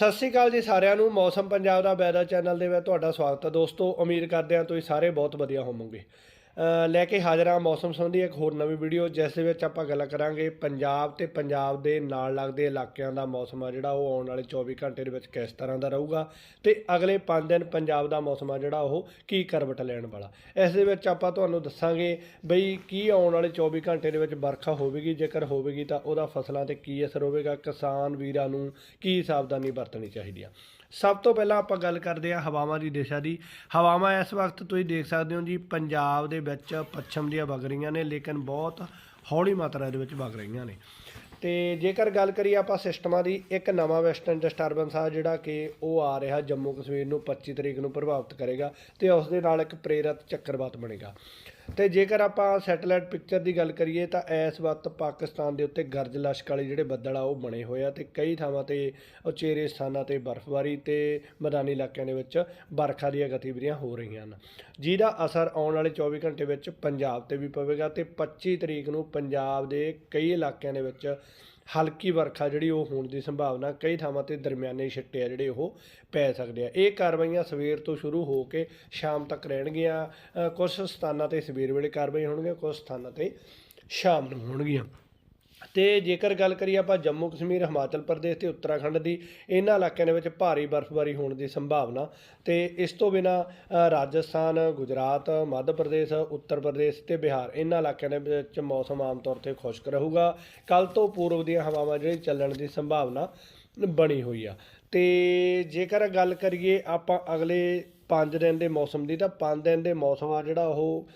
ਸਤਿ ਸ਼੍ਰੀ ਅਕਾਲ ਜੀ ਸਾਰਿਆਂ ਨੂੰ। ਮੌਸਮ ਪੰਜਾਬ ਦਾ ਵੈਦਰ ਚੈਨਲ ਦੇ ਵਿੱਚ ਤੁਹਾਡਾ ਸਵਾਗਤ ਹੈ। ਦੋਸਤੋ, ਉਮੀਦ ਕਰਦੇ ਹਾਂ ਤੁਸੀਂ ਸਾਰੇ ਬਹੁਤ ਵਧੀਆ ਹੋਵੋਗੇ। ਲੈ ਕੇ ਹਾਜ਼ਰ ਹਾਂ ਮੌਸਮ ਸੰਬੰਧੀ ਇੱਕ ਹੋਰ ਨਵੀਂ ਵੀਡੀਓ, ਜਿਸ ਦੇ ਵਿੱਚ ਆਪਾਂ ਗੱਲ ਕਰਾਂਗੇ ਪੰਜਾਬ ਤੇ ਪੰਜਾਬ ਦੇ ਨਾਲ ਲੱਗਦੇ ਇਲਾਕਿਆਂ ਦਾ ਮੌਸਮ ਆ ਜਿਹੜਾ ਉਹ ਆਉਣ ਵਾਲੇ 24 ਘੰਟੇ ਦੇ ਵਿੱਚ ਕਿਸ ਤਰ੍ਹਾਂ ਦਾ ਰਹੂਗਾ ਤੇ ਅਗਲੇ 5 ਦਿਨ ਪੰਜਾਬ ਦਾ ਮੌਸਮ ਆ ਜਿਹੜਾ ਉਹ ਕੀ ਕਰਵਟ ਲੈਣ ਵਾਲਾ। ਇਸ ਦੇ ਵਿੱਚ ਆਪਾਂ ਤੁਹਾਨੂੰ ਦੱਸਾਂਗੇ ਬਈ ਕੀ ਆਉਣ ਵਾਲੇ 24 ਘੰਟੇ ਦੇ ਵਿੱਚ ਵਰਖਾ ਹੋਵੇਗੀ, ਜੇਕਰ ਹੋਵੇਗੀ ਤਾਂ ਉਹਦਾ ਫਸਲਾਂ ਤੇ ਕੀ ਅਸਰ ਹੋਵੇਗਾ, ਕਿਸਾਨ ਵੀਰਾਂ ਨੂੰ ਕੀ ਸਾਵਧਾਨੀ ਵਰਤਣੀ ਚਾਹੀਦੀ ਆ। ਸਭ ਤੋਂ ਪਹਿਲਾਂ ਆਪਾਂ ਗੱਲ ਕਰਦੇ ਹਾਂ ਹਵਾਵਾਂ ਦੀ, ਦਿਸ਼ਾ ਦੀ। ਹਵਾਵਾਂ ਇਸ ਵਕਤ ਤੁਸੀਂ ਦੇਖ ਸਕਦੇ ਹੋ ਜੀ, ਪੰਜਾਬ ਦੇ ਵਿੱਚ ਪੱਛਮ ਦੀਆਂ ਵਗ ਰਹੀਆਂ ਨੇ, ਲੇਕਿਨ ਬਹੁਤ ਹੌਲੀ ਮਾਤਰਾ ਦੇ ਵਿੱਚ ਵਗ ਰਹੀਆਂ ਨੇ। ਤੇ ਜੇਕਰ ਗੱਲ ਕਰੀਏ ਆਪਾਂ ਸਿਸਟਮਾਂ ਦੀ, ਇੱਕ ਨਵਾਂ ਵੈਸਟਰਨ ਡਿਸਟਰਬੈਂਸ ਆ ਜਿਹੜਾ ਕਿ ਉਹ ਆ ਰਿਹਾ ਜੰਮੂ ਕਸ਼ਮੀਰ ਨੂੰ 25 ਤਰੀਕ ਨੂੰ ਪ੍ਰਭਾਵਿਤ ਕਰੇਗਾ ਤੇ ਉਸ ਦੇ ਨਾਲ ਇੱਕ ਪ੍ਰੇਰਿਤ ਚੱਕਰਵਾਤ ਬਣੇਗਾ। ਤੇ ਜੇਕਰ ਆਪਾਂ ਸੈਟੇਲਾਈਟ ਪਿਕਚਰ ਦੀ ਗੱਲ ਕਰੀਏ ਤਾਂ ਇਸ ਵਕਤ ਪਾਕਿਸਤਾਨ ਦੇ ਉੱਤੇ ਗਰਜ ਲਸ਼ਕ ਵਾਲੇ ਜਿਹੜੇ ਬੱਦਲ ਆ ਉਹ ਬਣੇ ਹੋਏ ਆ ਤੇ ਕਈ ਥਾਵਾਂ ਤੇ ਉਚੇਰੇ ਸਥਾਨਾਂ ਤੇ ਬਰਫ਼ਬਾਰੀ ਤੇ ਮੈਦਾਨੀ ਇਲਾਕਿਆਂ ਦੇ ਵਿੱਚ ਵਰਖਾ ਦੀਆਂ ਗਤੀਵਿਧੀਆਂ ਹੋ ਰਹੀਆਂ ਹਨ। ਜਿਹਦਾ ਅਸਰ ਆਉਣ ਵਾਲੇ 24 ਘੰਟੇ ਵਿੱਚ ਪੰਜਾਬ ਤੇ ਵੀ ਪਵੇਗਾ ਤੇ 25 ਤਰੀਕ ਨੂੰ ਪੰਜਾਬ ਦੇ ਕਈ ਇਲਾਕਿਆਂ ਦੇ ਵਿੱਚ ਹਲਕੀ ਵਰਖਾ ਜਿਹੜੀ ਉਹ ਹੋਣ ਦੀ ਸੰਭਾਵਨਾ ਕਈ ਥਾਵਾਂ ਤੇ ਦਰਮਿਆਨੇ ਛਿੱਟੇ ਆ ਜਿਹੜੇ ਉਹ ਪੈ ਸਕਦੇ ਆ। ਇਹ ਕਾਰਵਾਈਆਂ ਸਵੇਰ ਤੋਂ ਸ਼ੁਰੂ ਹੋ ਕੇ ਸ਼ਾਮ ਤੱਕ ਰਹਿਣਗੀਆਂ। ਅ, ਕੁਝ ਸਥਾਨਾਂ ਤੇ ਸਵੇਰ ਵੇਲੇ ਕਾਰਵਾਈ ਹੋਣਗੀਆਂ ਕੁਝ ਸਥਾਨਾਂ ਤੇ ਸ਼ਾਮ ਨੂੰ ਹੋਣਗੀਆਂ। ਤੇ ਜੇਕਰ ਗੱਲ ਕਰੀਏ ਆਪਾਂ ਜੰਮੂ ਕਸ਼ਮੀਰ, ਹਿਮਾਚਲ ਪ੍ਰਦੇਸ਼ ਤੇ ਉੱਤਰਾਖੰਡ ਦੀ, ਇਹਨਾਂ ਇਲਾਕਿਆਂ ਦੇ ਵਿੱਚ ਭਾਰੀ ਬਰਫ਼ਬਾਰੀ ਹੋਣ ਦੀ ਸੰਭਾਵਨਾ ਤੇ ਇਸ ਤੋਂ ਬਿਨਾ ਰਾਜਸਥਾਨ, ਗੁਜਰਾਤ, ਮੱਧ ਪ੍ਰਦੇਸ਼, ਉੱਤਰ ਪ੍ਰਦੇਸ਼ ਤੇ ਬਿਹਾਰ, ਇਹਨਾਂ ਇਲਾਕਿਆਂ ਦੇ ਵਿੱਚ ਮੌਸਮ ਆਮ ਤੌਰ ਤੇ ਖੁਸ਼ਕ ਰਹੂਗਾ। ਕੱਲ ਤੋਂ ਪੂਰਬ ਦੀਆਂ ਹਵਾਵਾਂ ਜਿਹੜੀ ਚੱਲਣ ਦੀ ਸੰਭਾਵਨਾ ਬਣੀ ਹੋਈ ਆ। ਤੇ ਜੇਕਰ ਗੱਲ ਕਰੀਏ ਆਪਾਂ ਅਗਲੇ 5 ਦਿਨ ਦੇ ਮੌਸਮ ਦੀ, ਤਾਂ 5 ਦਿਨ ਦੇ ਮੌਸਮ ਆ ਜਿਹੜਾ ਉਹ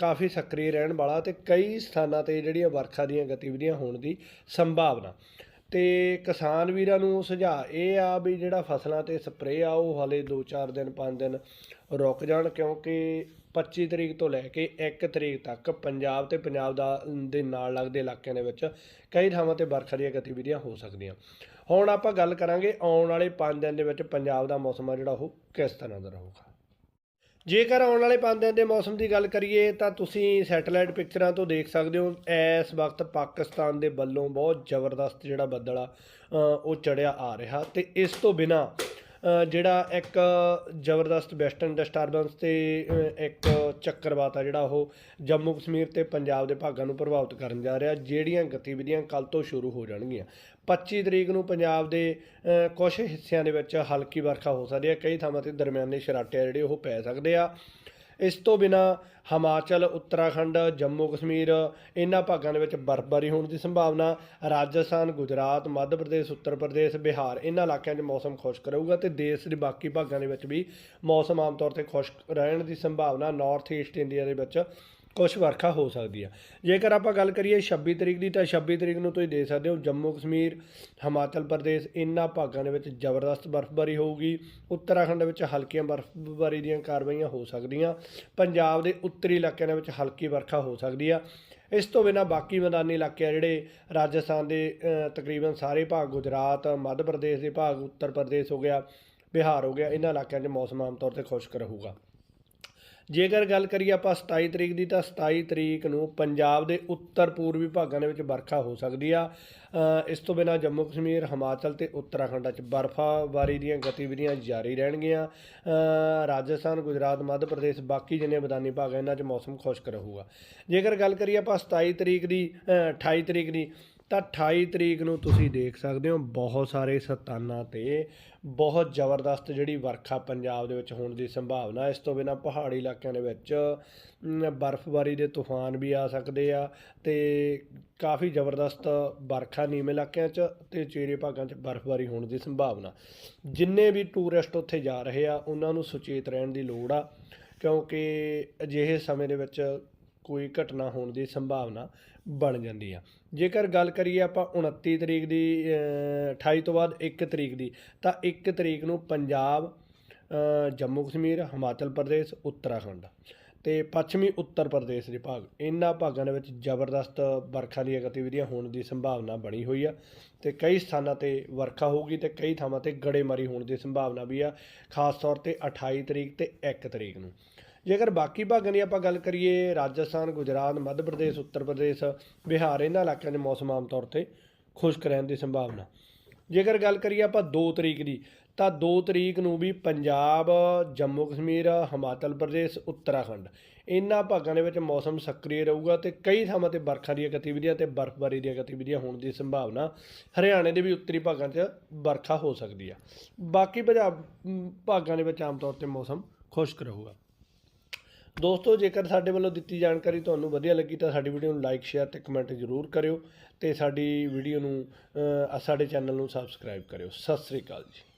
ਕਾਫੀ ਸਕਰੀ ਰਹਿਣ ਵਾਲਾ ਤੇ ਕਈ ਸਥਾਨਾਂ ਤੇ ਜਿਹੜੀਆਂ ਵਰਖਾ ਦੀਆਂ ਗਤੀਵਿਧੀਆਂ ਹੋਣ ਦੀ ਸੰਭਾਵਨਾ। ਤੇ ਕਿਸਾਨ ਵੀਰਾਂ ਨੂੰ ਸੁਝਾਅ ਇਹ ਆ ਵੀ ਜਿਹੜਾ ਫਸਲਾਂ ਤੇ ਸਪਰੇਅ ਆ, ਉਹ ਹਲੇ 2-4 ਦਿਨ 5 ਦਿਨ ਰੁਕ ਜਾਣ, ਕਿਉਂਕਿ 25 ਤਰੀਕ ਤੋਂ ਲੈ ਕੇ 1 ਤਰੀਕ ਤੱਕ ਪੰਜਾਬ ਤੇ ਪੰਜਾਬ ਦਾ ਦੇ ਨਾਲ ਲੱਗਦੇ ਇਲਾਕਿਆਂ ਦੇ ਵਿੱਚ ਕਈ ਥਾਵਾਂ ਤੇ ਵਰਖਾ ਦੀਆਂ ਗਤੀਵਿਧੀਆਂ ਹੋ ਸਕਦੀਆਂ। ਹੁਣ ਆਪਾਂ ਗੱਲ ਕਰਾਂਗੇ ਆਉਣ ਵਾਲੇ 5 ਦਿਨ ਦੇ ਵਿੱਚ ਪੰਜਾਬ ਦਾ ਮੌਸਮ ਆ ਜਿਹੜਾ, ਉਹ ਕਿਸ ਤਰ੍ਹਾਂ ਦਾ ਰਹੂਗਾ। ਜੇਕਰ ਆਉਣ ਵਾਲੇ 5 ਦਿਨ ਦੇ ਮੌਸਮ ਦੀ ਗੱਲ ਕਰੀਏ, ਤਾਂ ਤੁਸੀਂ ਸੈਟੇਲਾਈਟ ਪਿਕਚਰਾਂ ਤੋਂ ਦੇਖ ਸਕਦੇ ਹੋ। ਇਸ ਵਕਤ ਪਾਕਿਸਤਾਨ ਦੇ ਵੱਲੋਂ ਬਹੁਤ ਜ਼ਬਰਦਸਤ ਜਿਹੜਾ ਬੱਦਲ ਆ ਉਹ ਚੜਿਆ ਆ ਰਿਹਾ ਤੇ ਇਸ ਤੋਂ ਬਿਨਾ ਜਿਹੜਾ ਇੱਕ ਜ਼ਬਰਦਸਤ ਵੈਸਟਰਨ ਡਿਸਟਰਬੈਂਸ ਤੇ ਇੱਕ ਚੱਕਰਵਾਤ ਆ ਜਿਹੜਾ ਉਹ ਜੰਮੂ ਕਸ਼ਮੀਰ ਤੇ ਪੰਜਾਬ ਦੇ ਭਾਗਾਂ ਨੂੰ ਪ੍ਰਭਾਵਿਤ ਕਰਨ ਜਾ ਰਿਹਾ ਜਿਹੜੀਆਂ ਗਤੀਵਿਧੀਆਂ ਕੱਲ ਤੋਂ ਸ਼ੁਰੂ ਹੋ ਜਾਣਗੀਆਂ। 25 ਤਰੀਕ ਨੂੰ ਪੰਜਾਬ ਦੇ ਅ, ਕੁਝ ਹਿੱਸਿਆਂ ਦੇ ਵਿੱਚ ਹਲਕੀ ਵਰਖਾ ਹੋ ਸਕਦੀ ਹੈ ਕਈ ਥਾਵਾਂ ਤੇ ਦਰਮਿਆਨੇ ਸ਼ਰਾਟੇ ਆ ਜਿਹੜੇ ਉਹ ਪੈ ਸਕਦੇ ਆ। ਇਸ ਤੋਂ ਬਿਨਾ ਹਿਮਾਚਲ, ਉੱਤਰਾਖੰਡ, ਜੰਮੂ ਕਸ਼ਮੀਰ ਇਹਨਾਂ ਭਾਗਾਂ ਦੇ ਵਿੱਚ ਬਰਫ਼ਬਾਰੀ ਹੋਣ ਦੀ ਸੰਭਾਵਨਾ, ਰਾਜਸਥਾਨ, ਗੁਜਰਾਤ, ਮੱਧ ਪ੍ਰਦੇਸ਼, ਉੱਤਰ ਪ੍ਰਦੇਸ਼, ਬਿਹਾਰ ਇਹਨਾਂ ਇਲਾਕਿਆਂ 'ਚ ਮੌਸਮ ਖੁਸ਼ਕ ਰਹੂਗਾ ਤੇ ਦੇਸ਼ ਦੇ ਬਾਕੀ ਭਾਗਾਂ ਦੇ ਵਿੱਚ ਵੀ ਮੌਸਮ ਆਮ ਤੌਰ ਤੇ ਖੁਸ਼ਕ ਰਹਿਣ ਦੀ ਸੰਭਾਵਨਾ ਨਾਰਥ ਈਸਟ ਇੰਡੀਆ ਦੇ ਵਿੱਚ ਕੁਝ ਵਰਖਾ ਹੋ ਸਕਦੀ ਆ। ਜੇਕਰ ਆਪਾਂ ਗੱਲ ਕਰੀਏ 26 ਤਰੀਕ ਦੀ, ਤਾਂ 26 ਤਰੀਕ ਨੂੰ ਤੁਸੀਂ ਦੇ ਸਕਦੇ ਹੋ ਜੰਮੂ ਕਸ਼ਮੀਰ, ਹਿਮਾਚਲ ਪ੍ਰਦੇਸ਼ ਇਹਨਾਂ ਭਾਗਾਂ ਦੇ ਵਿੱਚ ਜ਼ਬਰਦਸਤ ਬਰਫ਼ਬਾਰੀ ਹੋਊਗੀ। ਉੱਤਰਾਖੰਡ ਵਿੱਚ ਹਲਕੀਆਂ ਬਰਫ਼ਬਾਰੀ ਦੀਆਂ ਕਾਰਵਾਈਆਂ ਹੋ ਸਕਦੀਆਂ। ਪੰਜਾਬ ਦੇ ਉੱਤਰੀ ਇਲਾਕਿਆਂ ਦੇ ਵਿੱਚ ਹਲਕੀ ਵਰਖਾ ਹੋ ਸਕਦੀ ਆ। ਇਸ ਤੋਂ ਬਿਨਾ ਬਾਕੀ ਮੈਦਾਨੀ ਇਲਾਕੇ ਆ ਜਿਹੜੇ ਰਾਜਸਥਾਨ ਦੇ ਤਕਰੀਬਨ ਸਾਰੇ ਭਾਗ, ਗੁਜਰਾਤ, ਮੱਧ ਪ੍ਰਦੇਸ਼ ਦੇ ਭਾਗ, ਉੱਤਰ ਪ੍ਰਦੇਸ਼ ਹੋ ਗਿਆ, ਬਿਹਾਰ ਹੋ ਗਿਆ ਇਹਨਾਂ ਇਲਾਕਿਆਂ 'ਚ ਮੌਸਮ ਆਮ ਤੌਰ ਤੇ ਖੁਸ਼ਕ ਰਹੂਗਾ। ਜੇਕਰ ਗੱਲ ਕਰੀਏ ਆਪਾਂ 27 ਤਰੀਕ ਦੀ ਤਾਂ 27 ਤਰੀਕ ਨੂੰ ਪੰਜਾਬ ਦੇ ਉੱਤਰ ਪੂਰਬੀ ਭਾਗਾਂ ਦੇ ਵਿੱਚ ਵਰਖਾ ਹੋ ਸਕਦੀ ਆ। ਇਸ ਤੋਂ ਬਿਨਾ ਜੰਮੂ ਕਸ਼ਮੀਰ ਹਿਮਾਚਲ ਤੇ ਉੱਤਰਾਖੰਡ 'ਚ ਬਰਫ਼ਾਬਾਰੀ ਦੀਆਂ ਗਤੀਵਿਧੀਆਂ ਜਾਰੀ ਰਹਿਣਗੀਆਂ। ਰਾਜਸਥਾਨ ਗੁਜਰਾਤ ਮੱਧ ਪ੍ਰਦੇਸ਼ ਬਾਕੀ ਜਿੰਨੇ ਮੈਦਾਨੀ ਭਾਗ ਇਹਨਾਂ 'ਚ ਮੌਸਮ ਖੁਸ਼ਕ ਰਹੂਗਾ। ਜੇਕਰ ਗੱਲ ਕਰੀਏ ਆਪਾਂ 27 ਤਰੀਕ ਦੀ ਅ, 28 ਤਰੀਕ ਦੀ ਤਾਂ 28 ਤਰੀਕ ਨੂੰ ਤੁਸੀਂ ਦੇਖ ਸਕਦੇ ਹੋ ਬਹੁਤ ਸਾਰੇ ਸਥਾਨਾਂ ਤੇ ਬਹੁਤ ਜ਼ਬਰਦਸਤ ਜਿਹੜੀ ਵਰਖਾ ਪੰਜਾਬ ਦੇ ਵਿੱਚ ਹੋਣ ਦੀ ਸੰਭਾਵਨਾ। ਇਸ ਤੋਂ ਬਿਨਾ ਪਹਾੜੀ ਇਲਾਕਿਆਂ ਦੇ ਵਿੱਚ ਬਰਫ਼ਬਾਰੀ ਦੇ ਤੂਫਾਨ ਵੀ ਆ ਸਕਦੇ ਆ ਤੇ ਕਾਫੀ ਜ਼ਬਰਦਸਤ ਵਰਖਾ ਨੀਵੇਂ ਇਲਾਕਿਆਂ 'ਚ ਤੇ ਚੇਰੇ ਭਾਗਾਂ 'ਚ ਬਰਫ਼ਬਾਰੀ ਹੋਣ ਦੀ ਸੰਭਾਵਨਾ। ਜਿੰਨੇ ਵੀ ਟੂਰਿਸਟ ਉੱਥੇ ਜਾ ਰਹੇ ਆ, ਉਹਨਾਂ ਨੂੰ ਸੁਚੇਤ ਰਹਿਣ ਦੀ ਲੋੜ ਆ, ਕਿਉਂਕਿ ਅਜਿਹੇ ਸਮੇਂ ਦੇ ਵਿੱਚ ਕੋਈ ਘਟਨਾ ਹੋਣ ਦੀ ਸੰਭਾਵਨਾ ਬਣ ਜਾਂਦੀ ਆ। ਜੇਕਰ ਗੱਲ ਕਰੀਏ ਆਪਾਂ 29 ਤਰੀਕ ਦੀ ਅ, 28 ਤੋਂ ਬਾਅਦ 1 ਤਰੀਕ ਦੀ ਤਾਂ 1 ਤਰੀਕ ਨੂੰ ਪੰਜਾਬ ਜੰਮੂ ਕਸ਼ਮੀਰ ਹਿਮਾਚਲ ਪ੍ਰਦੇਸ਼ ਉੱਤਰਾਖੰਡ ਤੇ ਪੱਛਮੀ ਉੱਤਰ ਪ੍ਰਦੇਸ਼ ਦੇ ਭਾਗ। ਇਹਨਾਂ ਭਾਗਾਂ ਦੇ ਵਿੱਚ ਜ਼ਬਰਦਸਤ ਵਰਖਾ ਦੀਆਂ ਗਤੀਵਿਧੀਆਂ ਹੋਣ ਦੀ ਸੰਭਾਵਨਾ ਬਣੀ ਹੋਈ ਆ ਤੇ ਕਈ ਸਥਾਨਾਂ ਤੇ ਵਰਖਾ ਹੋਊਗੀ ਤੇ ਕਈ ਥਾਵਾਂ ਤੇ ਗੜੇਮਾਰੀ ਹੋਣ ਦੀ ਸੰਭਾਵਨਾ ਵੀ ਆ ਖਾਸ ਤੌਰ ਤੇ 28 ਤਰੀਕ ਤੇ 1 ਤਰੀਕ ਨੂੰ। ਜੇਕਰ ਬਾਕੀ ਭਾਗਾਂ ਦੀ ਆਪਾਂ ਗੱਲ ਕਰੀਏ, ਰਾਜਸਥਾਨ, ਗੁਜਰਾਤ, ਮੱਧ ਪ੍ਰਦੇਸ਼, ਉੱਤਰ ਪ੍ਰਦੇਸ਼, ਬਿਹਾਰ, ਇਹਨਾਂ ਇਲਾਕਿਆਂ 'ਚ ਮੌਸਮ ਆਮ ਤੌਰ ਤੇ ਖੁਸ਼ਕ ਰਹਿਣ ਦੀ ਸੰਭਾਵਨਾ। ਜੇਕਰ ਗੱਲ ਕਰੀਏ ਆਪਾਂ 2 ਤਰੀਕ ਦੀ, ਤਾਂ 2 ਤਰੀਕ ਨੂੰ ਵੀ ਪੰਜਾਬ, ਜੰਮੂ ਕਸ਼ਮੀਰ, ਹਿਮਾਚਲ ਪ੍ਰਦੇਸ਼, ਉੱਤਰਾਖੰਡ, ਇਹਨਾਂ ਭਾਗਾਂ ਦੇ ਵਿੱਚ ਮੌਸਮ ਸਕਰੀय ਰਹੂਗਾ ਤੇ ਕਈ ਥਾਵਾਂ ਤੇ ਵਰਖਾ ਦੀਆਂ ਗਤੀਵਿਧੀਆਂ ਤੇ ਬਰਫ਼ਬਾਰੀ ਦੀਆਂ ਗਤੀਵਿਧੀਆਂ ਹੋਣ ਦੀ ਸੰਭਾਵਨਾ ਹਰਿਆਣੇ ਦੇ ਵੀ ਉੱਤਰੀ ਭਾਗਾਂ 'ਚ ਵਰਖਾ ਹੋ ਸਕਦੀ ਆ। ਬਾਕੀ ਪੰਜਾਬ ਭਾਗਾਂ ਦੇ ਵਿੱਚ ਆਮ ਤੌਰ ਤੇ ਮੌਸਮ ਖੁਸ਼ਕ ਰਹੂਗਾ। ਦੋਸਤੋ, ਜੇਕਰ ਸਾਡੇ ਵੱਲੋਂ ਦਿੱਤੀ ਜਾਣਕਾਰੀ ਤੁਹਾਨੂੰ ਵਧੀਆ ਲੱਗੀ ਤਾਂ ਸਾਡੀ ਵੀਡੀਓ ਨੂੰ ਲਾਈਕ ਸ਼ੇਅਰ ਤੇ ਕਮੈਂਟ ਜ਼ਰੂਰ ਕਰਿਓ ਤੇ ਸਾਡੀ ਵੀਡੀਓ ਨੂੰ ਸਾਡੇ ਚੈਨਲ ਨੂੰ ਸਬਸਕ੍ਰਾਈਬ ਕਰਿਓ। ਸਤਿ ਸ੍ਰੀ ਅਕਾਲ ਜੀ।